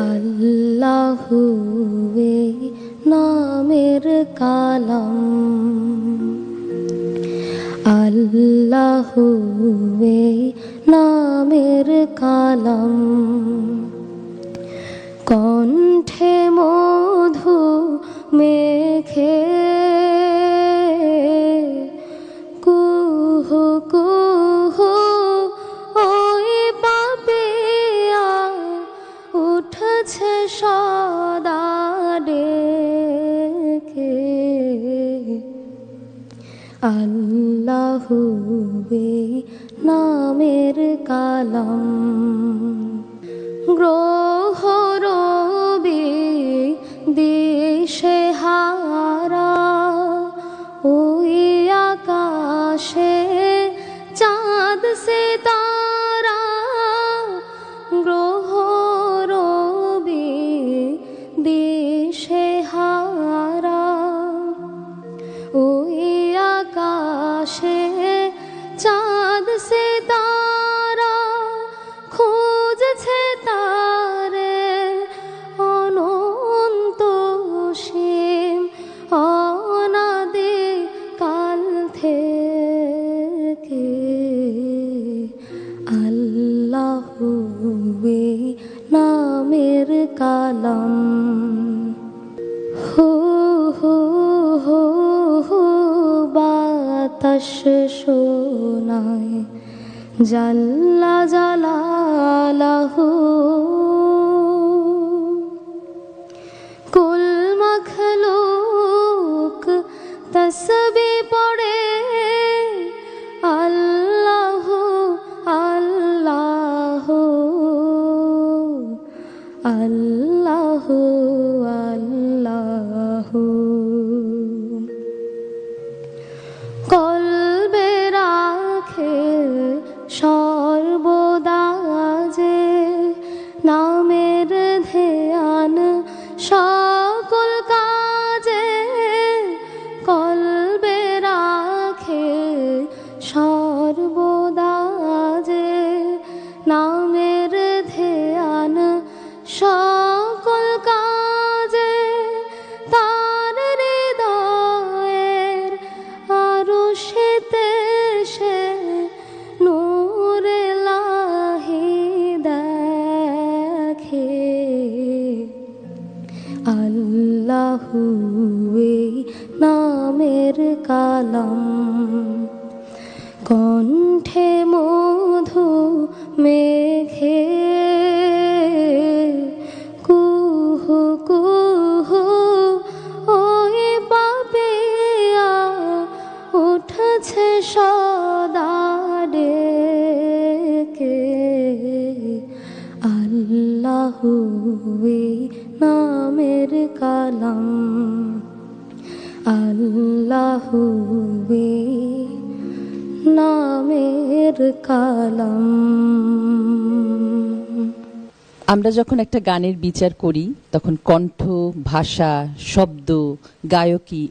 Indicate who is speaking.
Speaker 1: আল্লাহুবে নামের কালাম। আল্লাহুবে নামের কালাম। কণ্ঠে মধু আল্লাহুবে নামের কালাম। গ্রহ দেশে হারা ওই আকাশে চাঁদ সে তারা আকাশে জাল্লা জালালাহু নামের ধ্যান আল্লাহুয়ে নামের কালাম কণ্ঠে মধু মেঘে কুহু কুহু ওই পাপিয়া উঠছে সদা আল্লাহুয়ে নামের কালাম আল্লাহুবে নামের কালাম
Speaker 2: আমরা যখন একটা গানের বিচার করি, তখন কণ্ঠ, ভাষা, শব্দ, গায়কী